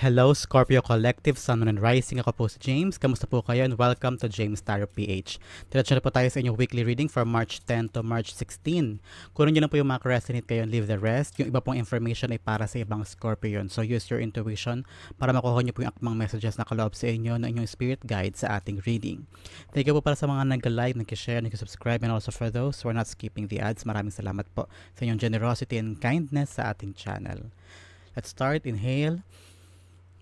Hello Scorpio Collective, Sun, Moon, and Rising. Ako po si James. Kamusta po kayo and welcome to James Tarot PH. Diretso na po tayo sa inyong weekly reading from March 10 to March 16. Kunin nyo na po yung mga resonate kayo and leave the rest. Yung iba pong information ay para sa ibang Scorpion. So use your intuition para makuha nyo po yung akmang messages na kaloob sa inyo ng inyong spirit guide sa ating reading. Thank you po para sa mga nag-like, nag-share, nag-subscribe, and also for those who are not skipping the ads. Maraming salamat po sa inyong generosity and kindness sa ating channel. Let's start. Inhale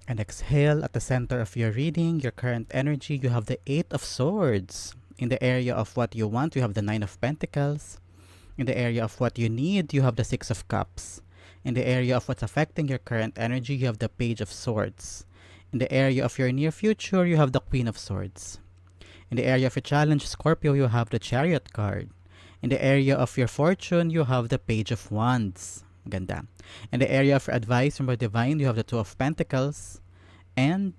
and exhale at the center of your reading, your current energy, you have the Eight of Swords. In the area of what you want, you have the Nine of Pentacles. In the area of what you need, you have the Six of Cups. In the area of what's affecting your current energy, you have the Page of Swords. In the area of your near future, you have the Queen of Swords. In the area of your challenge, Scorpio, you have the Chariot card. In the area of your fortune, you have the Page of Wands. Ganda. In the area of advice from the divine, you have the Two of Pentacles and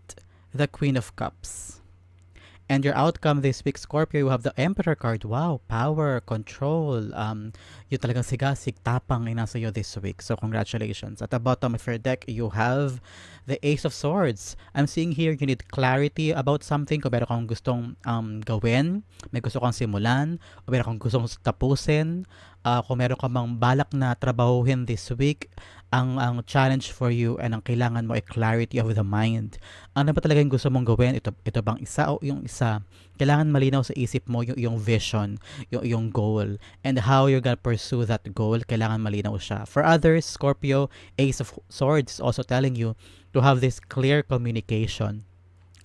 the Queen of Cups. And your outcome this week, Scorpio, you have the Emperor card. Wow, power, control. Um, yung talagang sigasig, tapang ay nasa this week. So, congratulations. At the bottom of your deck, you have the Ace of Swords. I'm seeing here, you need clarity about something. Kung meron kang gustong um, gawin, may gusto kang simulan, o meron kang gustong tapusin, uh, kung meron ka mang balak na trabahuhin this week, ang ang challenge for you and ang kailangan mo ay clarity of the mind. Ano ba talaga yung gusto mong gawin? Ito ito bang isa o yung isa? Kailangan malinaw sa isip mo yung yung vision, yung yung goal and how you're gonna pursue that goal. Kailangan malinaw siya. For others, Scorpio, Ace of Swords also telling you to have this clear communication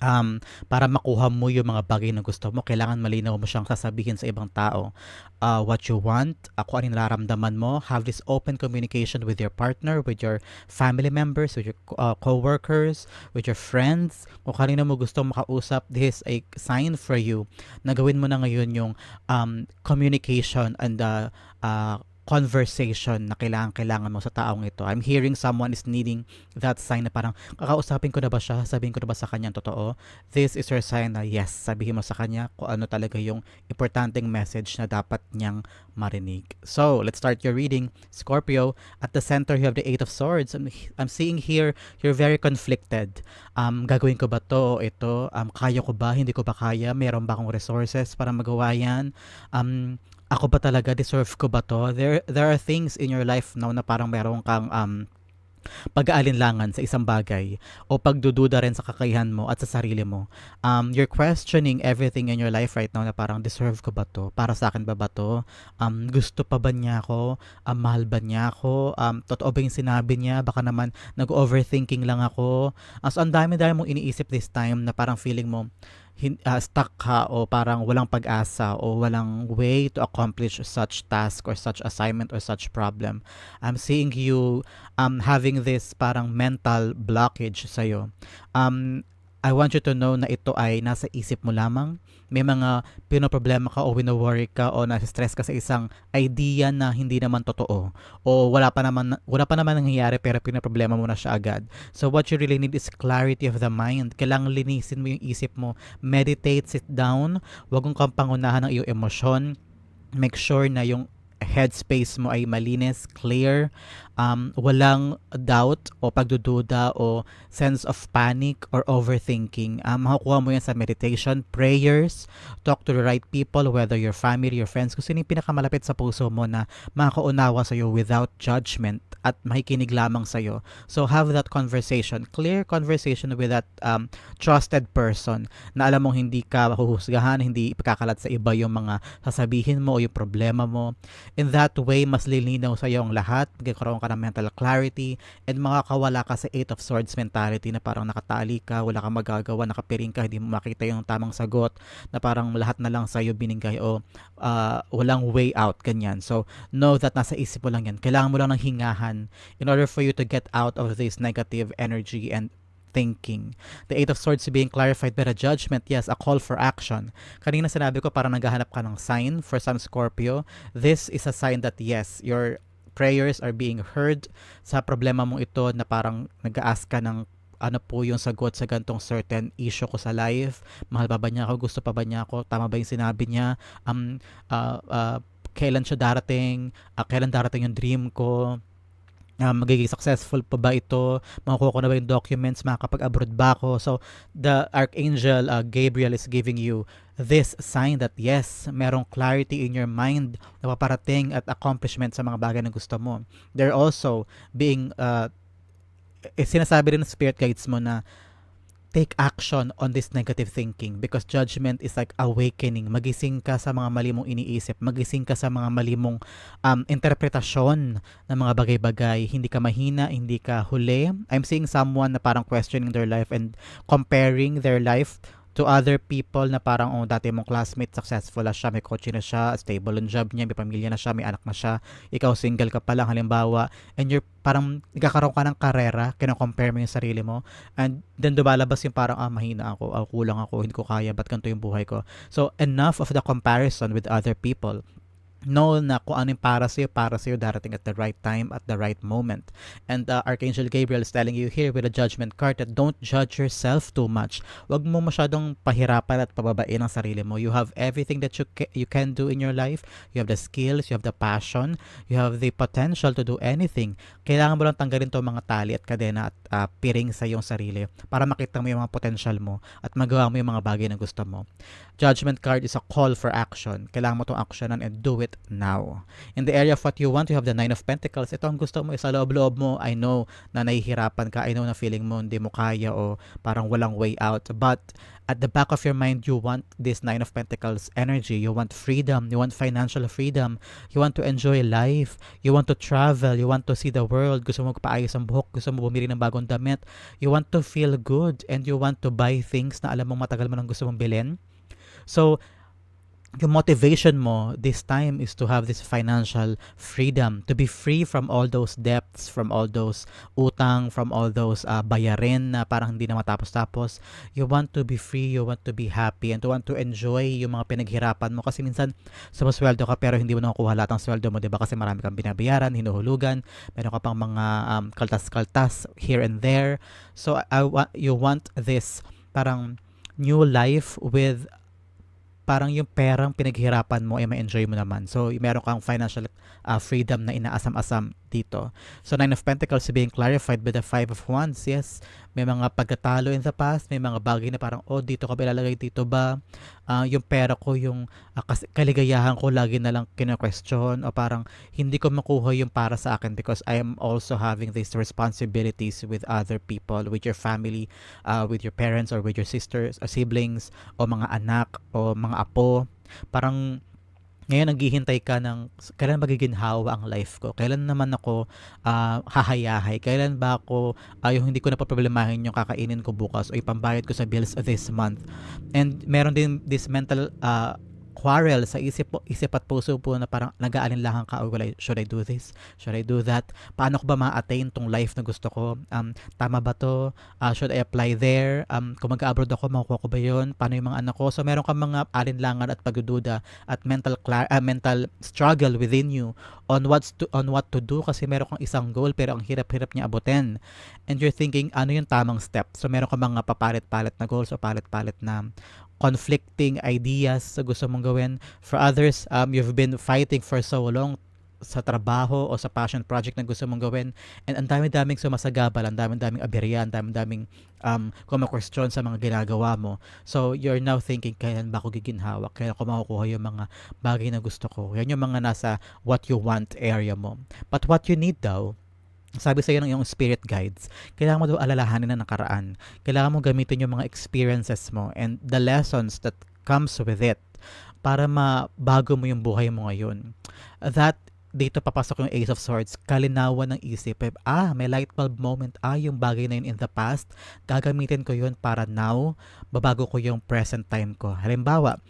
um, para makuha mo yung mga bagay na gusto mo, kailangan malinaw mo siyang sasabihin sa ibang tao. Uh, what you want, ako ano nararamdaman mo, have this open communication with your partner, with your family members, with your uh, co-workers, with your friends. Kung kanino mo gusto makausap, this is a sign for you na gawin mo na ngayon yung um, communication and uh, uh, conversation na kailangan-kailangan mo sa taong ito. I'm hearing someone is needing that sign na parang kakausapin ko na ba siya? Sabihin ko na ba sa kanya totoo? This is your sign na yes, sabihin mo sa kanya kung ano talaga yung importanteng message na dapat niyang marinig. So, let's start your reading. Scorpio, at the center you have the Eight of Swords. I'm, I'm seeing here, you're very conflicted. Um, gagawin ko ba to o ito? Um, kaya ko ba? Hindi ko ba kaya? Meron ba akong resources para magawa yan? Um, ako ba talaga deserve ko ba to? There there are things in your life now na parang meron kang um pag-aalinlangan sa isang bagay o pagdududa rin sa kakayahan mo at sa sarili mo. Um, you're questioning everything in your life right now na parang deserve ko ba to? Para sa akin ba ba to? Um, gusto pa ba niya ako? Um, mahal ba niya ako? Um, totoo ba yung sinabi niya? Baka naman nag-overthinking lang ako. Uh, so ang dami-dami mong iniisip this time na parang feeling mo, hin, uh, stuck ka o parang walang pag-asa o walang way to accomplish such task or such assignment or such problem. I'm seeing you um, having this parang mental blockage sa'yo. Um, I want you to know na ito ay nasa isip mo lamang. May mga pinoproblema ka o wino-worry ka o nasa-stress ka sa isang idea na hindi naman totoo o wala pa naman wala pa naman nangyayari pero pinoproblema mo na siya agad. So what you really need is clarity of the mind. Kailangan linisin mo yung isip mo. Meditate, sit down. Huwag kang pangunahan ng iyong emosyon. Make sure na yung headspace mo ay malinis, clear, um, walang doubt o pagdududa o sense of panic or overthinking. Um, makukuha mo yan sa meditation, prayers, talk to the right people, whether your family, your friends, kung sino yung pinakamalapit sa puso mo na makakaunawa sa'yo without judgment at makikinig lamang sa'yo. So have that conversation, clear conversation with that um, trusted person na alam mong hindi ka mahuhusgahan, hindi ipagkakalat sa iba yung mga sasabihin mo o yung problema mo. In that way, mas lilinaw sa'yo ang lahat, magkakaroon ka ng mental clarity, and makakawala ka sa Eight of Swords mentality na parang nakatali ka, wala kang magagawa, nakapiring ka, hindi mo makita yung tamang sagot, na parang lahat na lang sa'yo binigay o uh, walang way out, ganyan. So, know that nasa isip mo lang yan. Kailangan mo lang ng hingahan in order for you to get out of this negative energy and thinking. The Eight of Swords being clarified by the judgment, yes, a call for action. Kanina sinabi ko parang naghahanap ka ng sign for some Scorpio. This is a sign that yes, your prayers are being heard sa problema mong ito na parang nag-ask ka ng ano po yung sagot sa gantong certain issue ko sa life. Mahal pa ba niya ako? Gusto pa ba niya ako? Tama ba yung sinabi niya? Um, uh, uh, kailan siya darating? Uh, kailan darating yung dream ko? Ah, magiging successful pa ba ito? Makukuha ko na ba yung documents? Makakapag-abroad ba ako? So, the Archangel uh, Gabriel is giving you this sign that yes, merong clarity in your mind na paparating at accomplishment sa mga bagay na gusto mo. They're also being, uh, eh, sinasabi rin ng spirit guides mo na take action on this negative thinking because judgment is like awakening. Magising ka sa mga mali mong iniisip. Magising ka sa mga mali mong um, interpretasyon ng mga bagay-bagay. Hindi ka mahina, hindi ka huli. I'm seeing someone na parang questioning their life and comparing their life to other people na parang oh, dati mong classmate, successful na siya, may kotse na siya, stable ang job niya, may pamilya na siya, may anak na siya, ikaw single ka pa lang halimbawa, and you're parang nagkakaroon ka ng karera, kino-compare mo yung sarili mo, and then dumalabas yung parang, ah, mahina ako, ah, kulang ako, hindi ko kaya, ba't ganito yung buhay ko? So, enough of the comparison with other people know na kung ano yung para sa'yo, para sa'yo darating at the right time, at the right moment. And uh, Archangel Gabriel is telling you here with a judgment card that don't judge yourself too much. Huwag mo masyadong pahirapan at pababain ang sarili mo. You have everything that you, ca- you can do in your life. You have the skills, you have the passion, you have the potential to do anything. Kailangan mo lang tanggalin to mga tali at kadena at uh, piring sa iyong sarili para makita mo yung mga potential mo at magawa mo yung mga bagay na gusto mo. Judgment card is a call for action. Kailangan mo itong actionan and do it now. In the area of what you want, you have the Nine of Pentacles. Ito ang gusto mo, isa loob-loob mo. I know na nahihirapan ka. I know na feeling mo hindi mo kaya o parang walang way out. But at the back of your mind, you want this Nine of Pentacles energy. You want freedom. You want financial freedom. You want to enjoy life. You want to travel. You want to see the world. Gusto mo paayos ang buhok. Gusto mo bumili ng bagong damit. You want to feel good and you want to buy things na alam mo matagal mo nang gusto mong bilhin. So, yung motivation mo this time is to have this financial freedom to be free from all those debts from all those utang from all those uh, bayarin na parang hindi na matapos-tapos. You want to be free you want to be happy and to want to enjoy yung mga pinaghirapan mo. Kasi minsan sumasweldo ka pero hindi mo nakukuha lahat ng sweldo mo 'di ba? Kasi marami kang binabayaran hinuhulugan. Meron ka pang mga um, kaltas-kaltas here and there. So I, I, you want this parang new life with parang yung perang pinaghirapan mo ay ma-enjoy mo naman. So, meron kang financial uh, freedom na inaasam-asam dito. So, Nine of Pentacles being clarified by the Five of Wands. Yes, may mga pagkatalo in the past, may mga bagay na parang, oh, dito ka ba ilalagay dito ba? Uh, yung pera ko, yung uh, kaligayahan ko, lagi na lang kina-question o parang hindi ko makuha yung para sa akin because I am also having these responsibilities with other people, with your family, uh, with your parents or with your sisters, or siblings, o mga anak, o mga mga apo. Parang ngayon naghihintay ka ng kailan magiging hawa ang life ko? Kailan naman ako uh, hahayahay? Kailan ba ako uh, yung hindi ko na problemahin yung kakainin ko bukas o ipambayad ko sa bills this month? And meron din this mental uh, quarrel sa isip, isip at puso po na parang nag-aalinlangan ka, oh, should I do this? Should I do that? Paano ko ba ma-attain tong life na gusto ko? Um, tama ba to? Uh, should I apply there? Um, kung mag-abroad ako, makukuha ko ba yun? Paano yung mga anak ko? So, meron kang mga alinlangan at pagdududa at mental clar- uh, mental struggle within you on what's to on what to do kasi meron kang isang goal pero ang hirap-hirap niya abutin. And you're thinking, ano yung tamang step? So, meron kang mga papalit-palit na goals o palit-palit na conflicting ideas sa gusto mong gawin. For others, um, you've been fighting for so long sa trabaho o sa passion project na gusto mong gawin and ang dami-daming sumasagabal, ang dami-daming aberya, ang dami-daming um, kumakwestiyon sa mga ginagawa mo. So, you're now thinking, kailan ba ako giginhawa? Kailan ko makukuha yung mga bagay na gusto ko? Yan yung mga nasa what you want area mo. But what you need daw sabi sa iyo ng iyong spirit guides, kailangan mo daw alalahanin na nakaraan. Kailangan mo gamitin yung mga experiences mo and the lessons that comes with it para mabago mo yung buhay mo ngayon. That dito papasok yung Ace of Swords, kalinawan ng isip. Ah, may light bulb moment. Ah, yung bagay na yun in the past, gagamitin ko yun para now, babago ko yung present time ko. Halimbawa,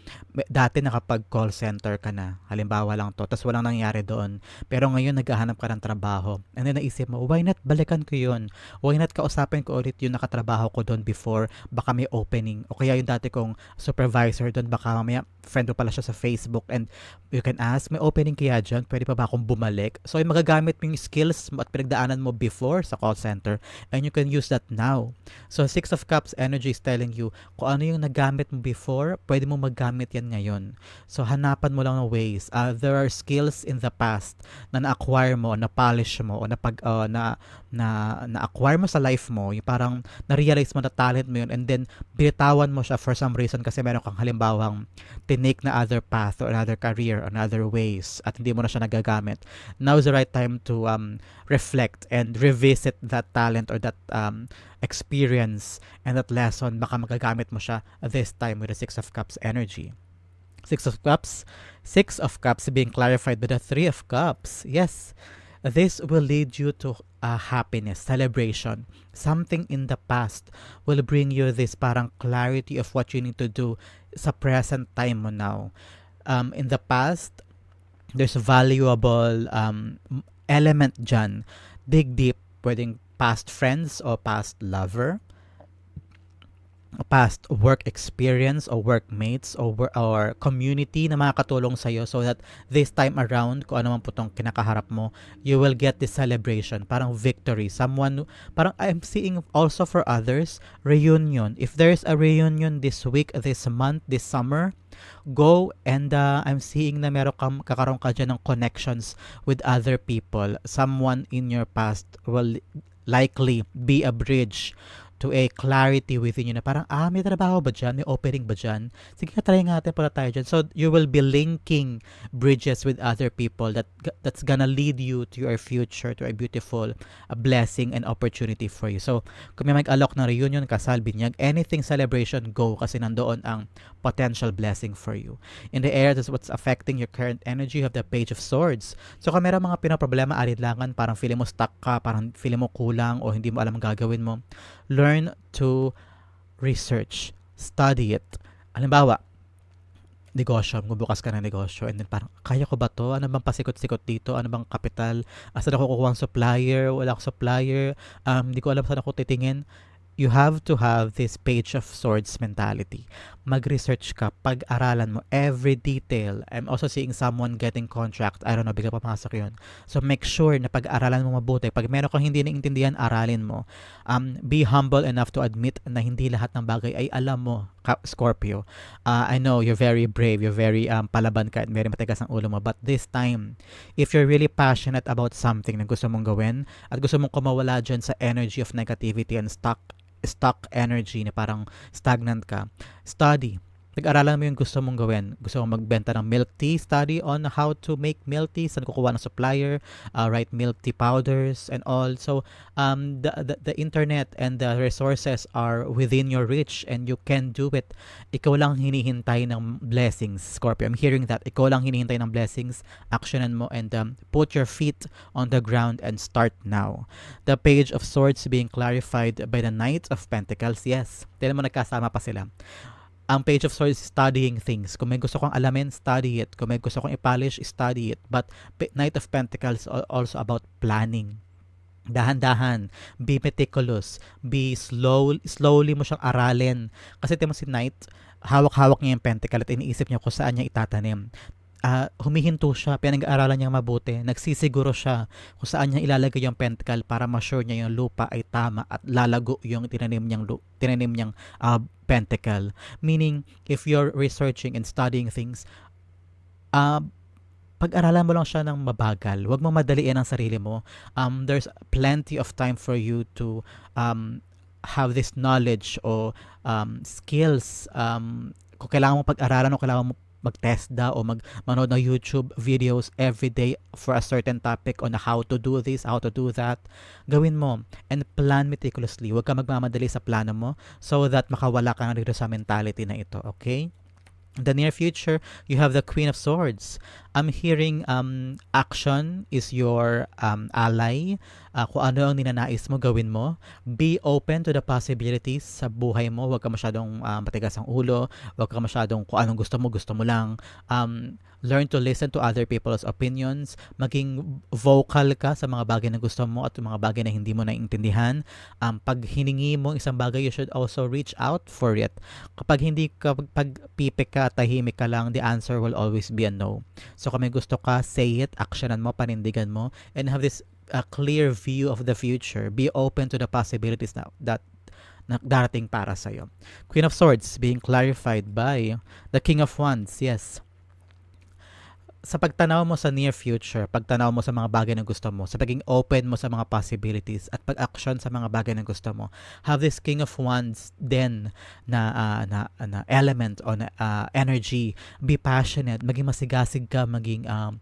dati nakapag call center ka na. Halimbawa lang to. Tapos walang nangyari doon. Pero ngayon naghahanap ka ng trabaho. And then naisip mo, why not balikan ko yun? Why not kausapin ko ulit yung nakatrabaho ko doon before? Baka may opening. O kaya yung dati kong supervisor doon, baka mamaya friend mo pala siya sa Facebook and you can ask, may opening kaya dyan? Pwede pa ba ako akong bumalik. So, yung magagamit mo yung skills at pinagdaanan mo before sa call center and you can use that now. So, Six of Cups energy is telling you kung ano yung nagamit mo before, pwede mo maggamit yan ngayon. So, hanapan mo lang ng ways. Uh, there are skills in the past na na-acquire mo, na-polish mo, o napag, uh, na, na, na-acquire mo sa life mo. Yung parang na-realize mo na talent mo yun and then binitawan mo siya for some reason kasi meron kang halimbawang tinake na other path or another career another ways at hindi mo na siya nagagamit. Now is the right time to um, reflect and revisit that talent or that um, experience and that lesson. Baka magagamit mo siya this time with the Six of Cups energy. Six of Cups, Six of Cups being clarified by the Three of Cups. Yes, this will lead you to uh, happiness, celebration. Something in the past will bring you this parang clarity of what you need to do sa present time mo now. Um, in the past, there's valuable um, element dyan. Dig deep, pwedeng past friends or past lover past work experience or workmates or, wor- or community na makakatulong sa'yo so that this time around, kung ano man po itong kinakaharap mo, you will get this celebration, parang victory. Someone, parang I'm seeing also for others, reunion. If there's a reunion this week, this month, this summer, go and uh, I'm seeing na meron kang kakaroon ka dyan ng connections with other people. Someone in your past will likely be a bridge to a clarity within you na parang, ah, may trabaho ba dyan? May opening ba dyan? Sige, try nga natin pala tayo dyan. So, you will be linking bridges with other people that that's gonna lead you to your future, to a beautiful a blessing and opportunity for you. So, kung may mag-alok ng reunion, kasal, binyag, anything celebration, go kasi nandoon ang potential blessing for you. In the air, that's what's affecting your current energy. You have the Page of Swords. So, kung meron mga pinaproblema, alinlangan, parang feeling mo stuck ka, parang feeling mo kulang o hindi mo alam gagawin mo, learn to research, study it. Halimbawa, negosyo, magbubukas ka ng negosyo and then parang, kaya ko ba to? Ano bang pasikot-sikot dito? Ano bang kapital? Asan ako kukuha ng supplier? Wala akong supplier? Um, hindi ko alam saan ako titingin you have to have this page of swords mentality. Mag-research ka, pag-aralan mo every detail. I'm also seeing someone getting contract. I don't know, bigla papasok yun. So make sure na pag-aralan mo mabuti. Pag meron kang hindi naintindihan, aralin mo. Um, be humble enough to admit na hindi lahat ng bagay ay alam mo, Scorpio. Uh, I know you're very brave, you're very um, palaban ka at very matigas ang ulo mo. But this time, if you're really passionate about something na gusto mong gawin at gusto mong kumawala dyan sa energy of negativity and stuck stuck energy na parang stagnant ka, study. Nag-aralan mo yung gusto mong gawin. Gusto mong magbenta ng milk tea, study on how to make milk tea, saan kukuha ng supplier, uh, write milk tea powders and all. So, um, the, the, the internet and the resources are within your reach and you can do it. Ikaw lang hinihintay ng blessings, Scorpio. I'm hearing that. Ikaw lang hinihintay ng blessings. Actionan mo and um, put your feet on the ground and start now. The page of swords being clarified by the knight of pentacles. Yes, tignan mo nagkasama pa sila ang page of swords is studying things. Kung may gusto kong alamin, study it. Kung may gusto kong i-polish, study it. But Knight of Pentacles also about planning. Dahan-dahan, be meticulous, be slow, slowly mo siyang aralin. Kasi timo si Knight, hawak-hawak niya yung pentacle at iniisip niya kung saan niya itatanim uh, humihinto siya, pinag-aaralan niya mabuti, nagsisiguro siya kung saan niya ilalagay yung pentacle para ma-sure niya yung lupa ay tama at lalago yung tinanim niyang, tinanim niyang uh, pentacle. Meaning, if you're researching and studying things, uh, pag-aralan mo lang siya ng mabagal. Huwag mo madaliin ang sarili mo. Um, there's plenty of time for you to um, have this knowledge or um, skills. Um, kung kailangan mo pag-aralan o kailangan mo mag-test da o mag manood ng YouTube videos every day for a certain topic on how to do this, how to do that. Gawin mo and plan meticulously. Huwag ka magmamadali sa plano mo so that makawala ka na dito sa mentality na ito, okay? In the near future, you have the Queen of Swords. I'm hearing um, action is your um, ally. Ah, kung ano ang ninanais mo, gawin mo. Be open to the possibilities sa buhay mo. Huwag ka masyadong ah, matigas ang ulo. Huwag ka masyadong kung anong gusto mo, gusto mo lang. Um, learn to listen to other people's opinions. Maging vocal ka sa mga bagay na gusto mo at mga bagay na hindi mo naiintindihan. Um, pag hiningi mo isang bagay, you should also reach out for it. Kapag hindi ka, pag pipik ka, tahimik ka lang, the answer will always be a no. So kung may gusto ka, say it, actionan mo, panindigan mo, and have this a clear view of the future. Be open to the possibilities na, that na darating para sa'yo. Queen of Swords being clarified by the King of Wands. Yes. Sa pagtanaw mo sa near future, pagtanaw mo sa mga bagay na gusto mo, sa pagiging open mo sa mga possibilities at pag-action sa mga bagay na gusto mo, have this King of Wands then na ah, na, na element o na ah, energy. Be passionate, maging masigasig ka, maging um,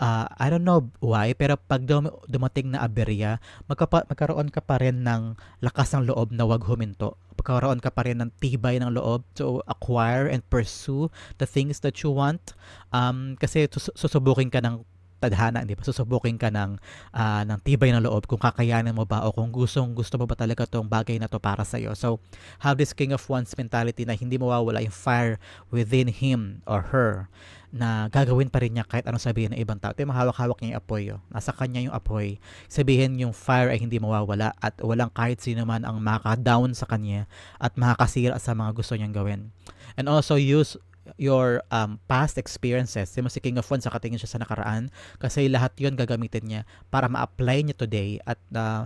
ah, I don't know why, pero pag dum- dumating na aberya, magkapa- magkaroon ka pa rin ng lakas ng loob na wag huminto. Magkaroon ka pa rin ng tibay ng loob to acquire and pursue the things that you want. Um, kasi sus- susubukin ka ng tadhana, hindi ba? Susubukin ka ng, ah, ng tibay ng loob kung kakayanin mo ba o kung gustong gusto mo ba talaga tong bagay na to para sa'yo. So, have this King of Wands mentality na hindi mawawala yung fire within him or her na gagawin pa rin niya kahit anong sabihin ng ibang tao. Ito yung mahawak-hawak niya yung apoy. Oh. Nasa kanya yung apoy. Sabihin yung fire ay hindi mawawala at walang kahit sino man ang makaka-down sa kanya at makakasira sa mga gusto niyang gawin. And also use your um, past experiences. Di si King of Wands, nakatingin siya sa nakaraan kasi lahat yon gagamitin niya para ma-apply niya today at uh,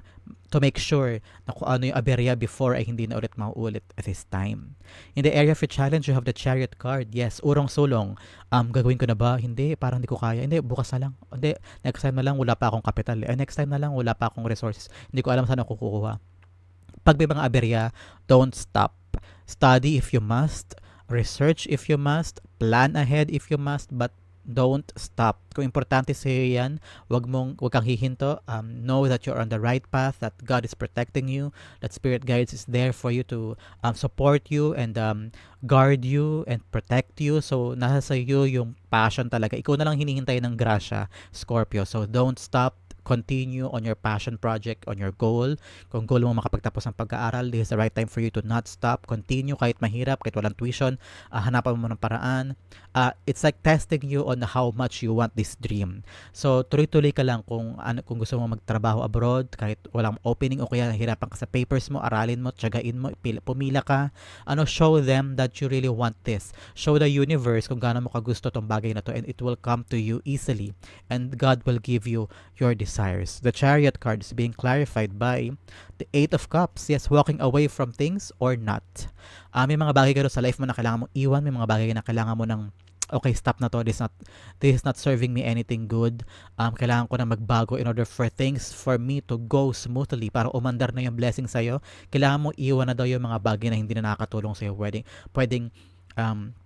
to make sure na kung ano yung aberya before ay hindi na ulit mauulit at this time. In the area of your challenge, you have the chariot card. Yes, urong sulong. Um, gagawin ko na ba? Hindi, parang hindi ko kaya. Hindi, bukas na lang. Hindi, next time na lang, wala pa akong capital. Eh, next time na lang, wala pa akong resources. Hindi ko alam saan ako kukuha. Pag may mga aberya, don't stop. Study if you must. Research if you must. Plan ahead if you must. But don't stop. Kung importante sa iyo yan, wag mong wag kang hihinto. Um, know that you're on the right path, that God is protecting you, that spirit guides is there for you to um, support you and um, guard you and protect you. So nasa sa iyo yung passion talaga. Ikaw na lang hinihintay ng grasya, Scorpio. So don't stop continue on your passion project, on your goal. Kung goal mo makapagtapos ng pag-aaral, this is the right time for you to not stop. Continue kahit mahirap, kahit walang tuition. Uh, hanapan mo ng paraan. Uh, it's like testing you on how much you want this dream. So, tuloy-tuloy ka lang kung, ano, kung gusto mo magtrabaho abroad, kahit walang opening o kaya nahirapan ka sa papers mo, aralin mo, tsagain mo, pumila ka. Ano, show them that you really want this. Show the universe kung gaano mo kagusto tong bagay na to and it will come to you easily. And God will give you your desires. The chariot card is being clarified by the Eight of Cups. Yes, walking away from things or not. Uh, may mga bagay ka sa life mo na kailangan mo iwan. May mga bagay na kailangan mo ng okay, stop na to. This is not, this is not serving me anything good. Um, kailangan ko na magbago in order for things for me to go smoothly para umandar na yung blessing sa'yo. Kailangan mo iwan na daw yung mga bagay na hindi na nakakatulong sa'yo. Pwedeng, pwedeng um,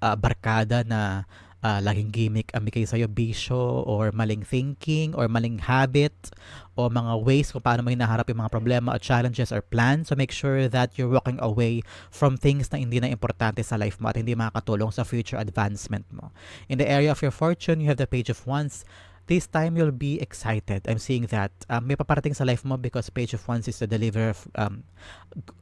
uh, barkada na uh, laging gimmick ang bigay sa'yo, bisyo, or maling thinking, or maling habit, o mga ways kung paano mo hinaharap yung mga problema or challenges or plans. So make sure that you're walking away from things na hindi na importante sa life mo at hindi makakatulong sa future advancement mo. In the area of your fortune, you have the page of wands. This time you'll be excited. I'm seeing that. Um, may paparating sa life mo because page of wands is the deliverer of, um,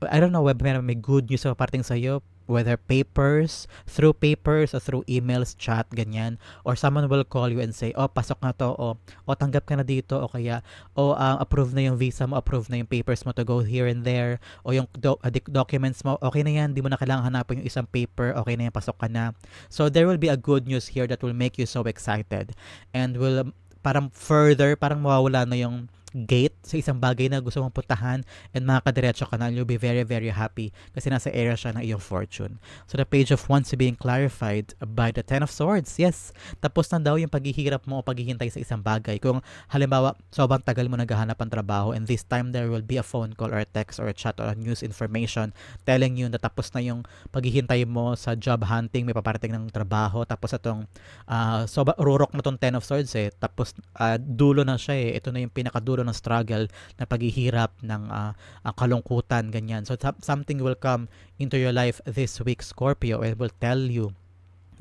I don't know whether may good news na paparating sa'yo, whether papers, through papers or through emails, chat, ganyan. Or someone will call you and say, oh, pasok na to, o, o tanggap ka na dito, o kaya, o um, approve na yung visa mo, approve na yung papers mo to go here and there, o yung do- uh, documents mo, okay na yan, di mo na kailangan hanapin yung isang paper, okay na yan, pasok ka na. So, there will be a good news here that will make you so excited. And will um, parang further, parang mawawala na yung gate sa isang bagay na gusto mong puntahan and makakadiretso ka na you'll be very very happy kasi nasa area siya ng iyong fortune. So the page of wands being clarified by the ten of swords. Yes, tapos na daw yung paghihirap mo o paghihintay sa isang bagay. Kung halimbawa sobrang tagal mo naghahanap ng trabaho and this time there will be a phone call or a text or a chat or a news information telling you na tapos na yung paghihintay mo sa job hunting, may paparating ng trabaho, tapos itong uh, so rurok na tong ten of swords eh, tapos uh, dulo na siya eh. Ito na yung pinakadulo ng struggle na paghihirap ng uh, uh, kalungkutan ganyan so something will come into your life this week Scorpio and will tell you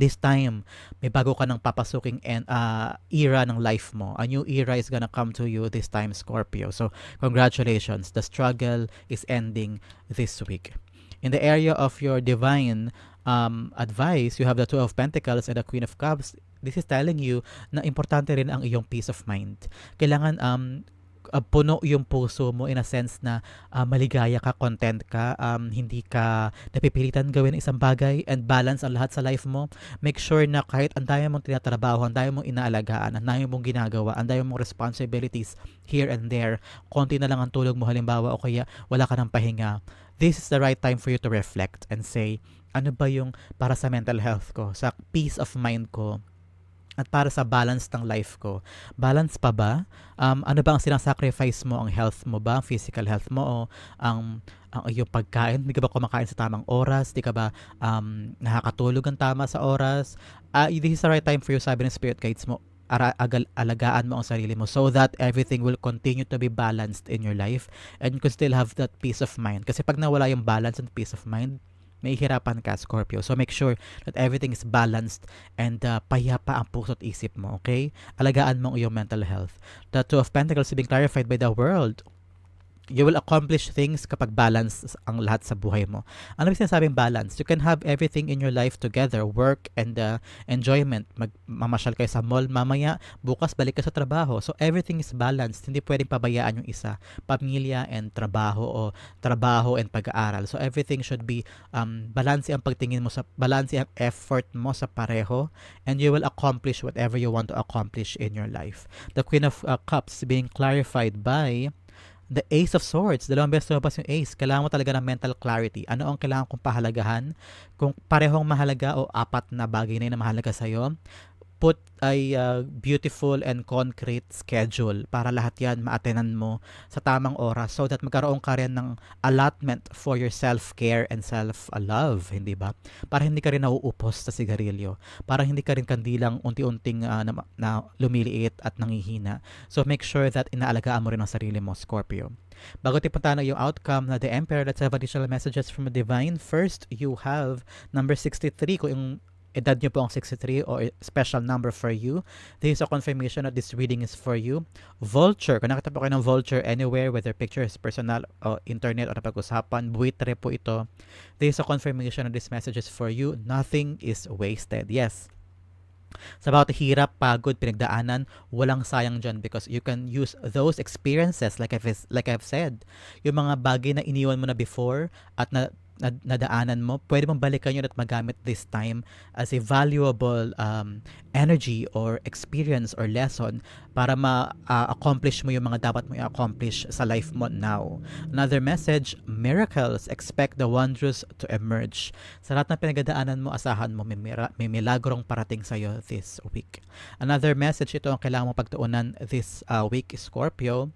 This time, may bago ka ng papasuking en, uh, era ng life mo. A new era is gonna come to you this time, Scorpio. So, congratulations. The struggle is ending this week. In the area of your divine um, advice, you have the Two of Pentacles and the Queen of Cups. This is telling you na importante rin ang iyong peace of mind. Kailangan um, uh, puno yung puso mo in a sense na uh, maligaya ka, content ka, um, hindi ka napipilitan gawin isang bagay and balance ang lahat sa life mo. Make sure na kahit ang dami mong tinatrabaho, ang dami mong inaalagaan, ang dami mong ginagawa, ang dami mong responsibilities here and there, konti na lang ang tulog mo halimbawa o kaya wala ka ng pahinga. This is the right time for you to reflect and say, ano ba yung para sa mental health ko, sa peace of mind ko, at para sa balance ng life ko. Balance pa ba? Um, ano ba ang sinasacrifice mo? Ang health mo ba? Ang physical health mo? O ang, ang iyong pagkain? Hindi ka ba kumakain sa tamang oras? Hindi ka ba um, nakakatulog ang tama sa oras? Uh, this is the right time for you, sabi ng spirit guides mo, ara- agal- alagaan mo ang sarili mo so that everything will continue to be balanced in your life and you can still have that peace of mind. Kasi pag nawala yung balance and peace of mind, may hirapan ka, Scorpio. So make sure that everything is balanced and uh, payapa ang puso't isip mo, okay? Alagaan mo ang iyong mental health. The Two of Pentacles being clarified by the world you will accomplish things kapag balance ang lahat sa buhay mo. Ano yung sinasabing balance? You can have everything in your life together, work and uh, enjoyment. Magmamasyal kayo sa mall mamaya, bukas balik ka sa trabaho. So everything is balanced. Hindi pwedeng pabayaan yung isa. Pamilya and trabaho o trabaho and pag-aaral. So everything should be um, balance ang pagtingin mo sa balance ang effort mo sa pareho and you will accomplish whatever you want to accomplish in your life. The Queen of uh, Cups being clarified by the Ace of Swords. Dalawang beses lumabas yung Ace. Kailangan mo talaga ng mental clarity. Ano ang kailangan kong pahalagahan? Kung parehong mahalaga o apat na bagay na yun na mahalaga sa'yo, put a uh, beautiful and concrete schedule para lahat yan maatenan mo sa tamang oras so that magkaroon ka rin ng allotment for your self-care and self-love, hindi ba? Para hindi ka rin nauupos sa sigarilyo. Para hindi ka rin kandilang unti-unting uh, na, na lumiliit at nangihina. So make sure that inaalagaan mo rin ang sarili mo, Scorpio. Bago tipunta na yung outcome na the Emperor, let's have additional messages from the Divine. First, you have number 63. Kung yung edad nyo po ang 63 or special number for you. This is a confirmation that this reading is for you. Vulture, kung nakita po kayo ng vulture anywhere, whether pictures, personal, o internet, o napag-usapan, buitre po ito. This is a confirmation that this message is for you. Nothing is wasted. Yes, sa bawat hirap, pagod, pinagdaanan, walang sayang dyan because you can use those experiences like I've, like I've said. Yung mga bagay na iniwan mo na before at na na, nadaanan mo, pwede mong balikan yun at magamit this time as a valuable um, energy or experience or lesson para ma-accomplish mo yung mga dapat mo i-accomplish sa life mo now. Another message, miracles, expect the wondrous to emerge. Sa lahat ng pinagdaanan mo, asahan mo, may, mira- may milagrong parating sa'yo this week. Another message, ito ang kailangan mo pagtuunan this uh, week, Scorpio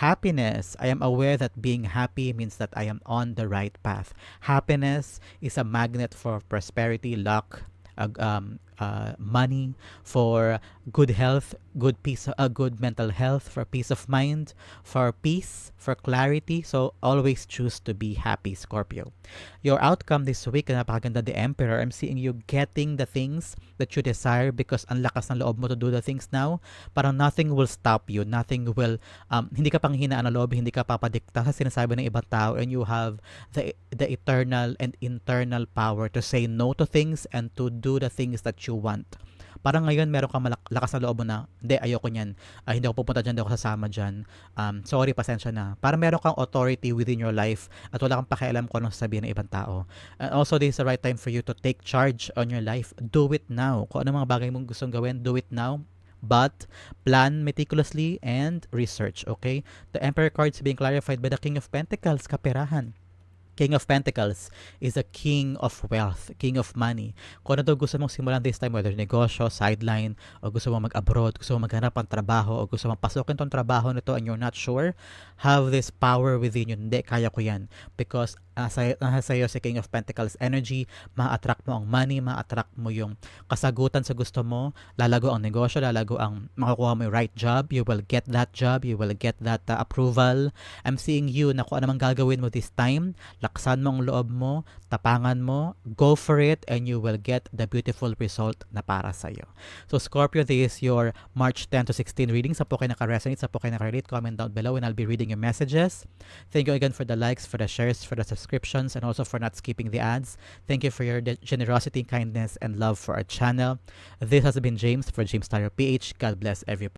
Happiness. I am aware that being happy means that I am on the right path. Happiness is a magnet for prosperity, luck, um, uh, money, for good health, good peace, uh, good mental health, for peace of mind, for peace, for clarity. So always choose to be happy, Scorpio. Your outcome this week, napakaganda the Emperor. I'm seeing you getting the things that you desire because ang lakas ng loob mo to do the things now. Parang nothing will stop you. Nothing will, um, hindi ka pang hinaan ng loob, hindi ka papadikta sa sinasabi ng ibang tao and you have the, the eternal and internal power to say no to things and to do the things that you want. Parang ngayon meron kang malak- lakas na loob na, hindi, ayoko niyan. Uh, hindi ako pupunta dyan, hindi ako sasama dyan. Um, sorry, pasensya na. Parang meron kang authority within your life at wala kang pakialam kung anong sabihin ng ibang tao. And also, this is the right time for you to take charge on your life. Do it now. Kung ano mga bagay mong gustong gawin, do it now but plan meticulously and research, okay? The Emperor cards being clarified by the King of Pentacles, kaperahan. King of Pentacles is a king of wealth, king of money. Kung ano gusto mong simulan this time, whether negosyo, sideline, o gusto mong mag-abroad, gusto mong maghanap ng trabaho, o gusto mong pasukin tong trabaho nito and you're not sure, have this power within you. Hindi, kaya ko yan. Because nasa, nasa iyo si King of Pentacles energy, ma-attract mo ang money, ma-attract mo yung kasagutan sa gusto mo, lalago ang negosyo, lalago ang makukuha mo yung right job, you will get that job, you will get that uh, approval. I'm seeing you na kung man gagawin mo this time, laksan mo ang loob mo, tapangan mo, go for it, and you will get the beautiful result na para sa'yo. So Scorpio, this is your March 10 to 16 reading. Sa po kayo naka-resonate, sa po kayo naka-relate, comment down below and I'll be reading your messages. Thank you again for the likes, for the shares, for the subscriptions, and also for not skipping the ads. Thank you for your generosity, kindness, and love for our channel. This has been James for James Tyler PH. God bless everybody.